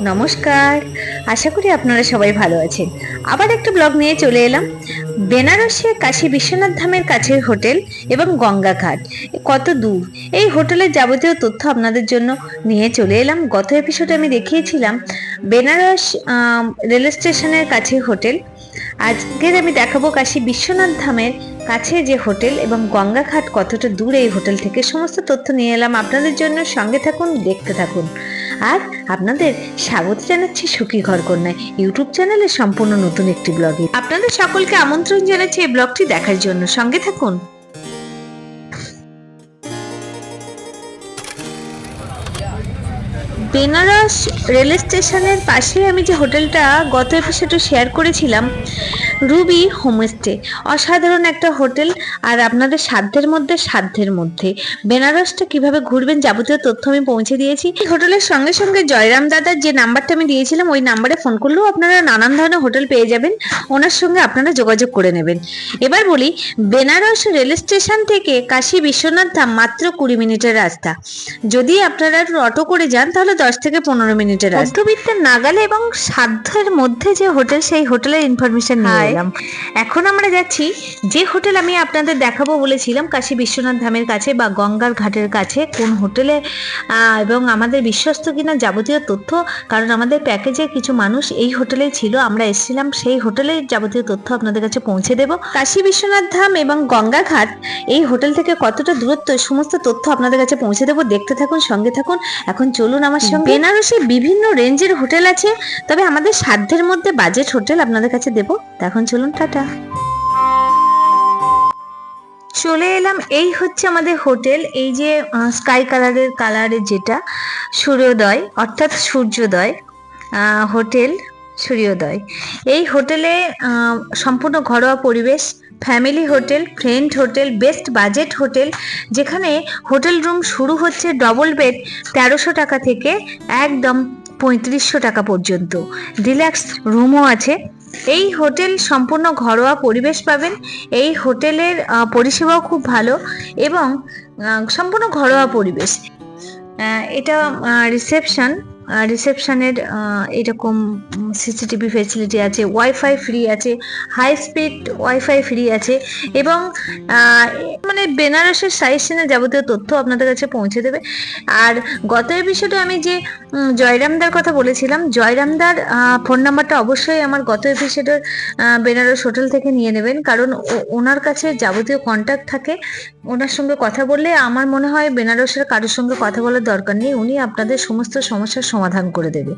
নমস্কার। আশা করি আপনারা সবাই ভালো আছেন। আবার একটা ব্লগ নিয়ে চলে এলাম। বেনারসে কাশী বিশ্বনাথ ধামের কাছের হোটেল এবং গঙ্গা ঘাট। কত দূর। এই হোটেলের যাবতীয় তথ্য আপনাদের জন্য নিয়ে চলে এলাম। গত এপিসোডে আমি দেখিয়েছিলাম বেনারস রেল স্টেশনের কাছে হোটেল। আজকের আমি দেখাবো কাশী বিশ্বনাথ ধামের কাছে যে হোটেল এবং গঙ্গা ঘাট কতটা দূর এই হোটেল থেকে সমস্ত তথ্য নিয়ে এলাম। আপনাদের জন্য সঙ্গে থাকুন, দেখতে থাকুন। আর আপনাদের স্বাগত জানাচ্ছি সুখী ঘর কন্যায় ইউটিউব চ্যানেলে সম্পূর্ণ নতুন একটি ব্লগে। আপনাদের সকলকে আমন্ত্রণ জানাচ্ছি এই ব্লগটি দেখার জন্য। সঙ্গে থাকুন। বেনারস রেল স্টেশনের পাশে আমি যে হোটেলটা গত এপিসোডে শেয়ার করেছিলাম রুবি হোমস্টে। অসাধারণ একটা হোটেল আর আপনাদের সাধ্যের মধ্যে সাধ্যের মধ্যে। বেনারসটা কীভাবে ঘুরবেন যাবতীয় তথ্য আমি পৌঁছে দিয়েছি। হোটেলের সঙ্গে সঙ্গে জয়রাম দাদার যে নাম্বারটা আমি দিয়েছিলাম ওই নাম্বারে ফোন করলেও আপনারা নানান ধরনের হোটেল পেয়ে যাবেন। ওনার সঙ্গে আপনারা যোগাযোগ করে নেবেন। এবার বলি বেনারস রেল স্টেশন থেকে কাশী বিশ্বনাথ ধাম মাত্র কুড়ি মিনিটের রাস্তা। যদি আপনারা অটো করে যান তাহলে দশ থেকে পনেরো মিনিটের রাস্তা। মধ্যবিত্তের নাগালে এবং সাধ্যের মধ্যে যে হোটেল সেই হোটেলের ইনফরমেশন নিয়ে এলাম এখন আমরা যাচ্ছি যে হোটেল আমি আপনাদের দেখাবো বলেছিলাম কাশী বিশ্বনাথ ধামের কাছে বা গঙ্গার ঘাটের কাছে কোন হোটেলে এবং আমাদের বিশ্বস্ত কিনা যাবতীয় তথ্য কারণ আমাদের প্যাকেজে কিছু মানুষ এই হোটেলেই ছিল আমরা এসেছিলাম সেই হোটেলের যাবতীয় তথ্য আপনাদের কাছে পৌঁছে দেব। কাশী বিশ্বনাথ ধাম এবং গঙ্গা ঘাট এই হোটেল থেকে কতটা দূরত্ব সমস্ত তথ্য আপনাদের কাছে পৌঁছে দেবো দেখতে থাকুন সঙ্গে থাকুন। এখন চলুন আমার সঙ্গে। বেনারসে বিভিন্ন রেঞ্জের হোটেল আছে তবে আমাদের সাধ্যের মধ্যে বাজেট হোটেল আপনাদের কাছে দেব। এখন চলুন, টাটা। চলে এলাম, এই হচ্ছে আমাদের হোটেল। এই যে স্কাই কালারের কালারের যেটা, সূর্যোদয়, অর্থাৎ সূর্যোদয় হোটেল সূর্যোদয়। এই হোটেলে সম্পূর্ণ ঘরোয়া পরিবেশ, family hotel, friend hotel, best budget hotel, যেখানে হোটেল রুম শুরু হচ্ছে ডবল বেড, তেরোশো টাকা থেকে একদম পঁয়ত্রিশশো টাকা পর্যন্ত। ডিলাক্স রুমও আছে এই হোটেল সম্পূর্ণ ঘরোয়া পরিবেশ পাবেন। এই হোটেলের পরিষেবাও খুব ভালো এবং সম্পূর্ণ ঘরোয়া পরিবেশ। এটা রিসেপশন। রিসেপশনের এরকম সিসিটিভি ফেসিলিটি আছে ওয়াইফাই ফ্রি আছে হাই স্পিড ওয়াইফাই ফ্রি আছে এবং মানে বেনারসের সাইজ সাইসিনের যাবতীয় তথ্য আপনাদের কাছে পৌঁছে দেবে। আর গত এপিসোডে আমি যে জয়রামদার কথা বলেছিলাম, জয়রামদার ফোন নাম্বারটা অবশ্যই আমার গত এপিসোডের বেনারস হোটেল থেকে নিয়ে নেবেন। কারণ ওনার কাছে যাবতীয় কন্ট্যাক্ট থাকে, ওনার সঙ্গে কথা বললে আমার মনে হয় বেনারসের কারোর সঙ্গে কথা বলার দরকার নেই। উনি আপনাদের সমস্ত সমস্যার সমাধান করে দেবে।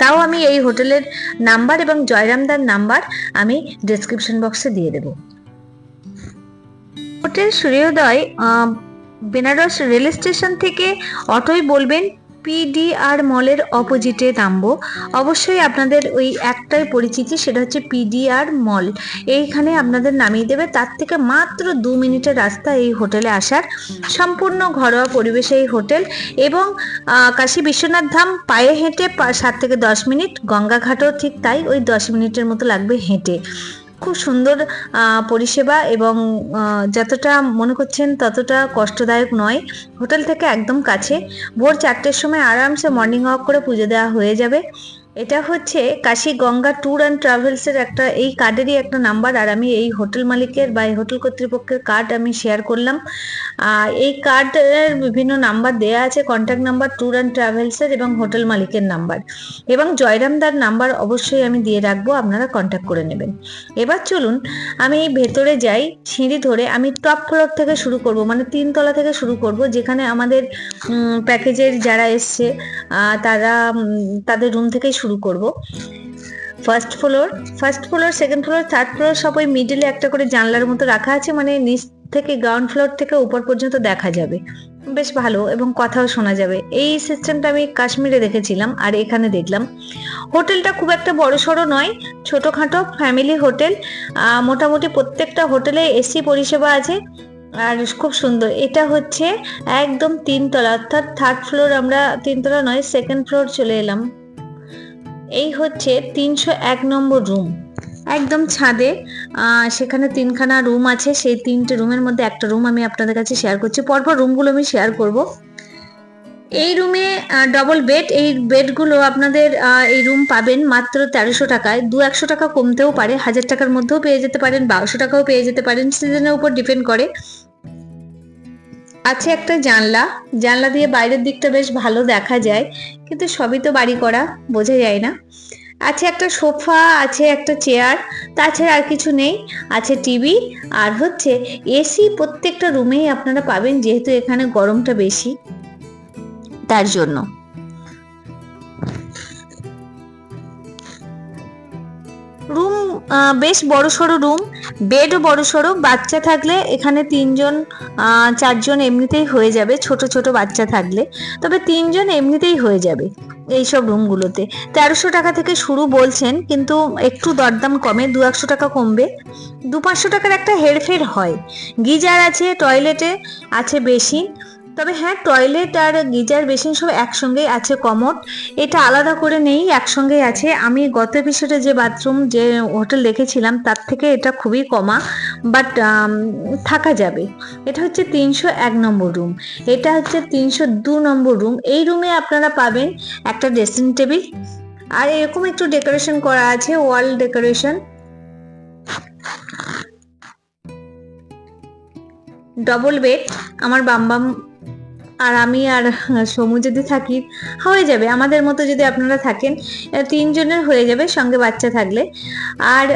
তাও আমি এই হোটেলের নাম্বার এবং জয়রামদার নাম্বার আমি ডেসক্রিপশন বক্সে দিয়ে দেব। হোটেল সূর্যোদয় বেনারস রেল স্টেশন থেকে অটোয় বলবেন পিডিআর মলের অপোজিটে নামবো। অবশ্যই আপনাদের ওই একটাই পরিচিতি, সেটা হচ্ছে পিডিআর মল এইখানে আপনাদের নামিয়ে দেবে। তার থেকে মাত্র দু মিনিটের রাস্তা এই হোটেলে আসার। সম্পূর্ণ ঘরোয়া পরিবেশে এই হোটেল এবং কাশী বিশ্বনাথ ধাম পায়ে হেঁটে সাত থেকে দশ মিনিট। গঙ্গাঘাটও ঠিক তাই ওই দশ মিনিটের মতো লাগবে হেঁটে। খুব সুন্দর পরিষেবা এবং যতটা মনে করছেন ততটা কষ্টদায়ক নয়। হোটেল থেকে একদম কাছে। ভোর চারটের সময় আরামসে মর্নিং ওয়াক করে পুজো দেওয়া হয়ে যাবে। এটা হচ্ছে কাশী গঙ্গা ট্যুর অ্যান্ড ট্রাভেলসের একটা, এই কার্ডেরই একটা নাম্বার আর আমি এই হোটেল মালিকের বা এই হোটেল কর্তৃপক্ষের কার্ড আমি শেয়ার করলাম। এই কার্ডের বিভিন্ন নাম্বার দেয়া আছে কন্ট্যাক্ট নাম্বার ট্যুর অ্যান্ড ট্রাভেলসের এবং হোটেল মালিকের নাম্বার এবং জয়রামদার নাম্বার অবশ্যই আমি দিয়ে রাখব, আপনারা কন্ট্যাক্ট করে নেবেন। এবার চলুন, আমি ভেতরে যাই, সিঁড়ি ধরে আমি টপ ফ্লোর থেকে শুরু করব মানে তিনতলা থেকে শুরু করব, যেখানে আমাদের প্যাকেজের যারা এসছে তারা তাদের রুম থেকেই শুরু করব। First floor first floor second floor third floor সব ওই মিডিলে একটা করে জানলার মতো রাখা আছে মানে নিচ থেকে গ্রাউন্ড ফ্লোর থেকে উপর পর্যন্ত দেখা যাবে। বেশ ভালো এবং কথাও শোনা যাবে। এই সিস্টেমটা আমি কাশ্মীরে দেখেছিলাম আর এখানে দেখলাম। হোটেলটা খুব একটা বড় সড়ো নয়, ছোটোখাটো ফ্যামিলি হোটেল। মোটামুটি প্রত্যেকটা হোটেলে এসি পরিষেবা আছে আর খুব সুন্দর। এটা হচ্ছে একদম তিনতলা, অর্থাৎ থার্ড ফ্লোর আমরা তিনতলা নয় সেকেন্ড ফ্লোর চলে এলাম। এই হচ্ছে তিনশো এক নম্বর রুম। একদম ছাদে সেখানে তিনখানা রুম আছে, সেই তিনটে রুমের মধ্যে একটা রুম আমি আপনাদের কাছে শেয়ার করছি। পরপর রুমগুলো আমি শেয়ার করব। এই রুমে ডবল বেড এই বেডগুলো আপনাদের এই রুম পাবেন মাত্র তেরোশো টাকায়। দু একশো টাকা কমতেও পারে, হাজার টাকার মধ্যেও পেয়ে যেতে পারেন, বারোশো টাকাও পেয়ে যেতে পারেন। সিজনের উপর ডিপেন্ড করে। আছে একটা জানলা। জানলা দিয়ে বাইরের দিকটা বেশ ভালো দেখা যায়, কিন্তু সবই তো বাড়ি করা, বোঝা যায় না। আছে একটা সোফা, আছে একটা চেয়ার, তাছাড়া আর কিছু নেই। আছে টিভি, আর হচ্ছে এসি প্রত্যেকটা রুমেই আপনারা পাবেন, যেহেতু এখানে গরমটা বেশি। তার জন্য। রুম বেশ বড় সড়ো রুম। বেডও বড় সড়ো, বাচ্চা থাকলে এখানে তিনজন চারজন এমনিতেই হয়ে যাবে, ছোট ছোট বাচ্চা থাকলে। তবে তিনজন এমনিতেই হয়ে যাবে এইসব রুমগুলোতে। তেরোশো টাকা থেকে শুরু বলছেন, কিন্তু একটু দরদাম কমে, দু একশো টাকা কমবে। দু পাঁচশো টাকার একটা হেরফের হয়। গিজার আছে, টয়লেটে আছে বেশি। তবে হ্যাঁ টয়লেট আর গিজার বেসিন সব একসঙ্গেই আছে কমোড। এটা আলাদা করে নেই, একসঙ্গেই আছে। আমি গত এপিসোডে যে বাথরুম যে হোটেল দেখেছিলাম, তার থেকে এটা খুবই কমা বাট থাকা যাবে। এটা হচ্ছে তিনশো এক নম্বর রুম এটা হচ্ছে তিনশো দু নম্বর রুম এই রুমে আপনারা পাবেন একটা ড্রেসিং টেবিল আর এরকম একটু ডেকোরেশন করা আছে ওয়াল ডেকোরেশন ডবল বেড আমার বামবাম আর আমি আর সমু যদি থাকি, হয়ে যাবে। আমাদের মতো যদি আপনারা থাকেন তিনজনের হয়ে যাবে সঙ্গে বাচ্চা থাকলে। আর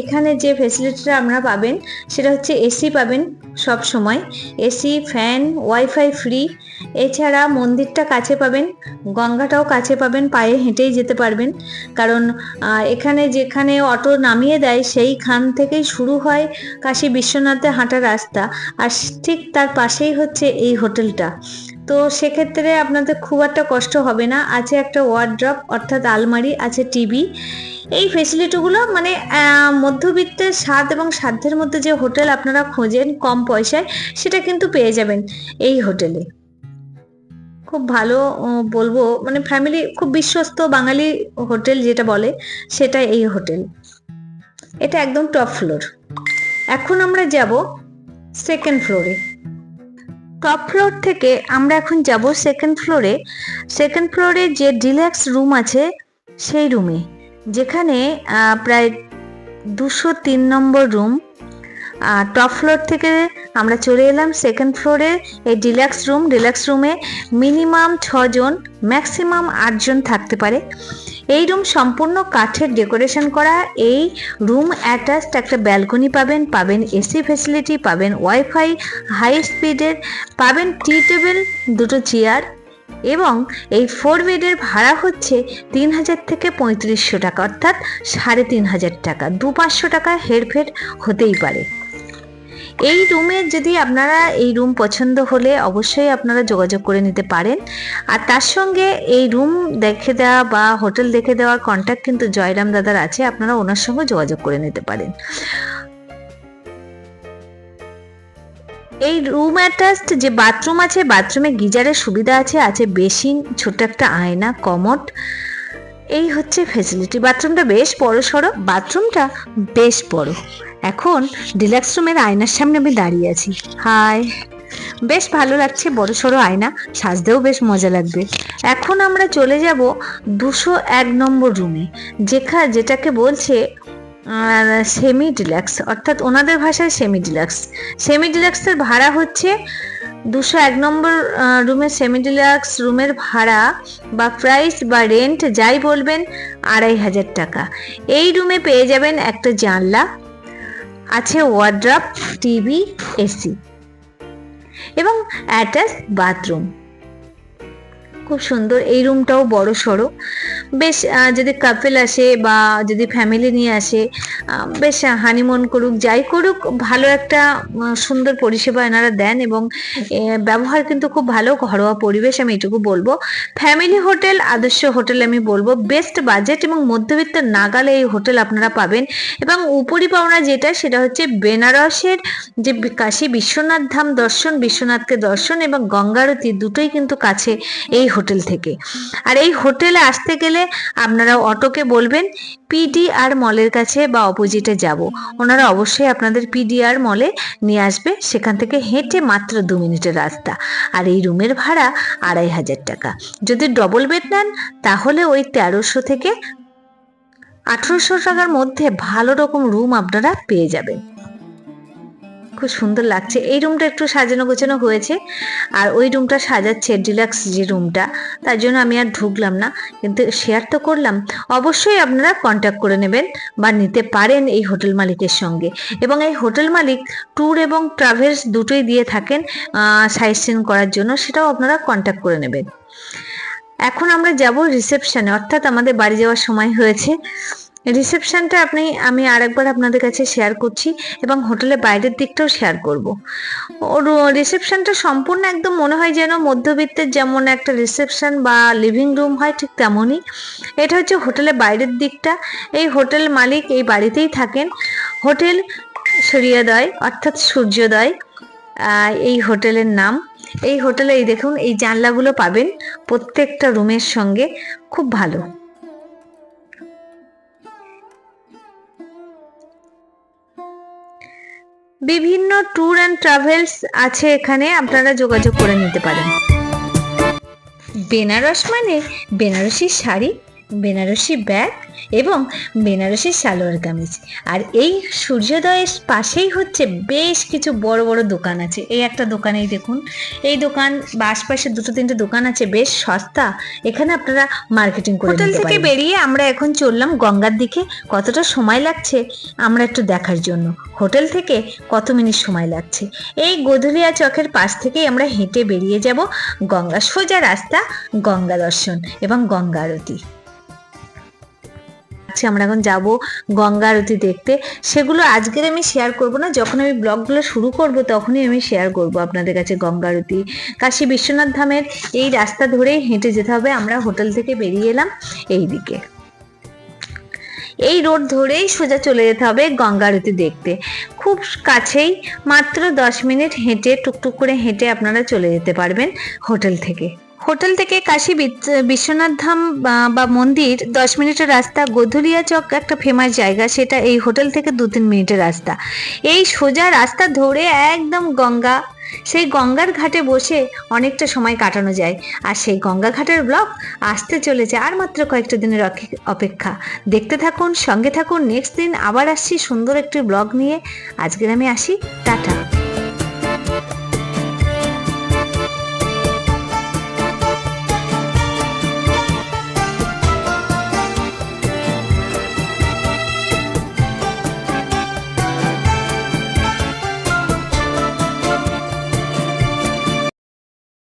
এখানে যে ফেসিলিটিটা আপনারা পাবেন, সেটা হচ্ছে এসি পাবেন। সব সময়। AC, fan, wifi free. এছাড়া মন্দিরটা কাছে পাবেন, গঙ্গাটাও কাছে পাবেন, পায়ে হেঁটেই যেতে পারবেন। কারণ এখানে যেখানে অটো নামিয়ে দেয়, সেইখান থেকেই শুরু হয় কাশী বিশ্বনাথে হাঁটা রাস্তা। আর ঠিক তার পাশেই হচ্ছে এই হোটেলটা। তো সেক্ষেত্রে আপনাদের খুব একটা কষ্ট হবে না। আছে একটা ওয়ার্ড্রপ অর্থাৎ আলমারি, আছে টিভি এই ফেসিলিটিগুলো মানে মধ্যবিত্তের স্বাদ এবং সাধ্যের মধ্যে যে হোটেল আপনারা খোঁজেন কম পয়সায়, সেটা কিন্তু পেয়ে যাবেন এই হোটেলে। খুব ভালো বলব মানে ফ্যামিলি খুব বিশ্বস্ত বাঙালি হোটেল যেটা বলে, সেটা এই হোটেল। এটা একদম টপ ফ্লোর এখন আমরা যাব সেকেন্ড ফ্লোরে টপ ফ্লোর থেকে আমরা এখন যাব সেকেন্ড ফ্লোরে সেকেন্ড ফ্লোরে যে ডিল্যাক্স রুম আছে, সেই রুমে যেখানে প্রায় দুশো তিন নম্বর রুম টপ ফ্লোর থেকে আমরা চলে এলাম সেকেন্ড ফ্লোরে এই ডিল্যাক্স রুম ডিল্যাক্স রুমে মিনিমাম ছজন ম্যাক্সিমাম আটজন থাকতে পারে। এই রুম সম্পূর্ণ কাঠের ডেকোরেশন করা। এই রুম অ্যাটাচড একটা ব্যালকনি পাবেন পাবেন এসি ফেসিলিটি পাবেন ওয়াইফাই হাই স্পিডের পাবেন টি টেবিল দুটো চেয়ার এবং এই ফোর বেডের ভাড়া হচ্ছে তিন হাজার থেকে পঁয়ত্রিশশো টাকা, অর্থাৎ সাড়ে তিন হাজার টাকা। দু পাঁচশো টাকা হেরফের হতেই পারে। এই রুমের যদি আপনারা এই রুম পছন্দ হলে অবশ্যই আপনারা যোগাযোগ করে নিতে পারেন। আর তার সঙ্গে এই রুম দেখে দেওয়া বা হোটেল দেখে দেওয়ার কন্ট্যাক্ট কিন্তু জয়রাম দাদার আছে, আপনারা ওনার সঙ্গে যোগাযোগ করে নিতে পারেন। এই রুম অ্যাটাচড যে বাথরুম আছে বাথরুমে গিজারের সুবিধা আছে আছে বেসিন ছোট একটা আয়না কমোড এই হচ্ছে ফেসিলিটি বাথরুমটা বেশ বড় সড়ো বাথরুমটা বেশ বড়। এখন ডিলাক্স রুমের আয়নার সামনে আমি দাঁড়িয়ে আছি। হাই। বেশ ভালো লাগছে, বড় সড়ো আয়না, সাজতেও বেশ মজা লাগবে। এখন আমরা চলে যাব দুশো এক নম্বর রুমে যেখা যেটাকে বলছে সেমি ডিলাক্স অর্থাৎ ওনাদের ভাষায় সেমি ডিলাক্স সেমি ডিলাক্সের ভাড়া হচ্ছে দুশো এক নম্বর রুমের সেমি ডিলাক্স রুমের ভাড়া বা প্রাইস বা রেন্ট যাই বলবেন, আড়াই হাজার টাকা। এই রুমে পেয়ে যাবেন একটা জানলা, আছে ওয়ার্ড্রপ টিভি এসি এবং অ্যাটাচ বাথরুম খুব সুন্দর, এই রুমটাও বড় সড়ো। বেশ যদি কাপেল আসে বা যদি ফ্যামিলি নিয়ে আসে বেশ হানিমুন করুক, যাই করুক, ভালো একটা সুন্দর পরিষেবা এনারা দেন এবং ব্যবহার কিন্তু খুব ভালো, ঘরোয়া পরিবেশ আমি এটুকু বলব। ফ্যামিলি হোটেল আদর্শ হোটেল আমি বলব। বেস্ট বাজেট এবং মধ্যবিত্ত নাগালে এই হোটেল আপনারা পাবেন। এবং উপরি পাওনা যেটা, সেটা হচ্ছে বেনারসের যে কাশী বিশ্বনাথ ধাম দর্শন, বিশ্বনাথকে দর্শন এবং গঙ্গারতি দুটোই কিন্তু কাছে এই হোটেল থেকে। আর এই হোটেলে আসতে গেলে আপনারা অটোকে বলবেন, পিডিআর মলের কাছে বা অপোজিটে যাব। ওনারা অবশ্যই আপনাদের পিডিআর মলে নিয়ে আসবে। সেখান থেকে হেঁটে মাত্র দু মিনিটের রাস্তা। আর এই রুমের ভাড়া আড়াই হাজার টাকা। যদি ডবল বেড নেন, তাহলে ওই তেরোশো থেকে আঠেরোশো টাকার মধ্যে ভালো রকম রুম আপনারা পেয়ে যাবেন। খুব সুন্দর লাগছে। এই রুমটা একটু সাজানো গোছানো হয়েছে আর ওই রুমটা সাজাচ্ছে ডিলাক্স যে রুমটা তার জন্য আমি আর ঢুকলাম না। কিন্তু শেয়ার তো করলাম। অবশ্যই আপনারা কন্ট্যাক্ট করে নেবেন বা নিতে পারেন এই হোটেল মালিকের সঙ্গে। এবং এই হোটেল মালিক ট্যুর এবং ট্রাভেলস দুটোই দিয়ে থাকেন সাইট সিন করার জন্য। সেটাও আপনারা কন্ট্যাক্ট করে নেবেন। এখন আমরা যাব রিসেপশনে অর্থাৎ আমাদের বাড়ি যাওয়ার সময় হয়েছে। রিসেপশনটা আপনি, আমি আরেকবার আপনাদের কাছে শেয়ার করছি এবং হোটেলের বাইরের দিকটাও শেয়ার করব। ওর রিসেপশনটা সম্পূর্ণ একদম মনে হয় যেন মধ্যবিত্তের যেমন একটা রিসেপশন বা লিভিং রুম হয় ঠিক তেমনই। এটা হচ্ছে হোটেলের বাইরের দিকটা। এই হোটেল মালিক এই বাড়িতেই থাকেন। হোটেল সূর্যোদয়, অর্থাৎ সূর্যোদয় এই হোটেলের নাম। এই হোটেলে এই দেখুন, এই জানলাগুলো পাবেন প্রত্যেকটা রুমের সঙ্গে। খুব ভালো। বিভিন্ন ট্যুর অ্যান্ড ট্রাভেলস আছে এখানে, আপনারা যোগাযোগ করে নিতে পারেন। বেনারস মানে বেনারসি শাড়ি? বেনারসি ব্যাগ এবং বেনারসি সালোয়ার কামিজ। আর এই সূর্যোদয়ের পাশেই হচ্ছে বেশ কিছু বড় বড় দোকান আছে। এই একটা দোকানেই দেখুন এই দোকান বা আশপাশে দুটো তিনটে দোকান আছে বেশ সস্তা। এখানে আপনারা মার্কেটিং করে হোটেল থেকে বেরিয়ে আমরা এখন চললাম গঙ্গার দিকে। কতটা সময় লাগছে আমরা একটু দেখার জন্য। হোটেল থেকে কত মিনিট সময় লাগছে? এই গোধুলিয়া চকের পাশ থেকেই আমরা হেঁটে বেরিয়ে যাব গঙ্গা সোজা রাস্তা গঙ্গা দর্শন এবং গঙ্গা আরতি। আচ্ছা আমরা এখন যাব গঙ্গা আরতি দেখতে। সেগুলো আজকের আমি শেয়ার করব না, যখন আমি ব্লগগুলো শুরু করব তখনই আমি শেয়ার করব আপনাদের কাছে গঙ্গা আরতি। কাশী বিশ্বনাথ ধামের এই রাস্তা ধরেই হেঁটে যেতে হবে, আমরা হোটেল থেকে বেরিয়ে এলাম এই দিকে এই রোড ধরেই সোজা চলে যেতে হবে গঙ্গা আরতি দেখতে। খুব কাছেই মাত্র দশ মিনিট হেঁটে টুকটুক করে হেঁটে আপনারা চলে যেতে পারবেন হোটেল থেকে। হোটেল থেকে কাশী বিশ্বনাথ ধাম, বা- বা মন্দির, দশ মিনিটের রাস্তা, গোধুলিয়া চক একটা ফেমাস জায়গা, সেটা এই হোটেল থেকে দু তিন মিনিটের রাস্তা। এই সোজা রাস্তা ধরে একদম গঙ্গা, সেই গঙ্গার ঘাটে বসে অনেকটা সময় কাটানো যায়। আর সেই গঙ্গা ঘাটের ব্লগ আসতে চলেছে আর মাত্র কয়েকটা দিনের অপেক্ষা। দেখতে থাকুন, সঙ্গে থাকুন নেক্সট দিন আবার আসছি সুন্দর একটি ব্লগ নিয়ে। আজকের আমি আসি, টাটা।